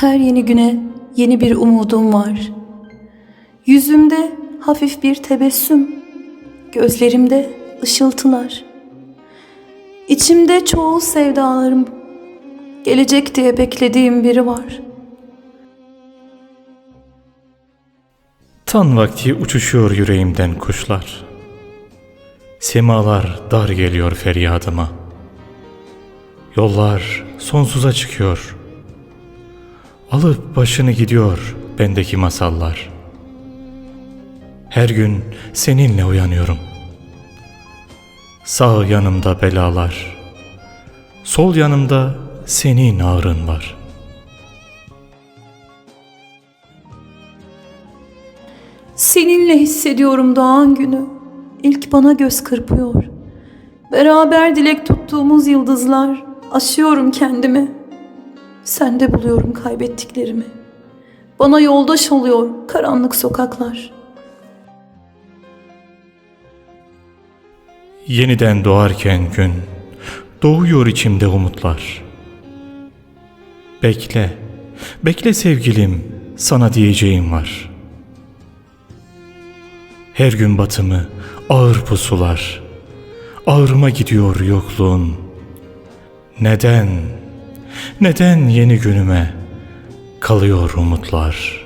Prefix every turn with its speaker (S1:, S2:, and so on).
S1: Her yeni güne yeni bir umudum var. Yüzümde hafif bir tebessüm, gözlerimde ışıltılar. İçimde çoğu sevdalarım, gelecek diye beklediğim biri var.
S2: Tan vakti uçuşuyor yüreğimden kuşlar. Semalar dar geliyor feryadıma. Yollar sonsuza çıkıyor. Alıp başını gidiyor bendeki masallar. Her gün seninle uyanıyorum. Sağ yanımda belalar. Sol yanımda senin ağrın var.''
S1: Seninle hissediyorum doğan günü. İlk bana göz kırpıyor. Beraber dilek tuttuğumuz yıldızlar. Aşıyorum kendimi. Sende buluyorum kaybettiklerimi. Bana yoldaş oluyor karanlık sokaklar.
S2: Yeniden doğarken gün, doğuyor içimde umutlar. Bekle, bekle sevgilim, sana diyeceğim var. Her gün batımı, ağır pusular, ağrıma gidiyor yokluğun. Neden, neden yeni günüme kalıyor umutlar?''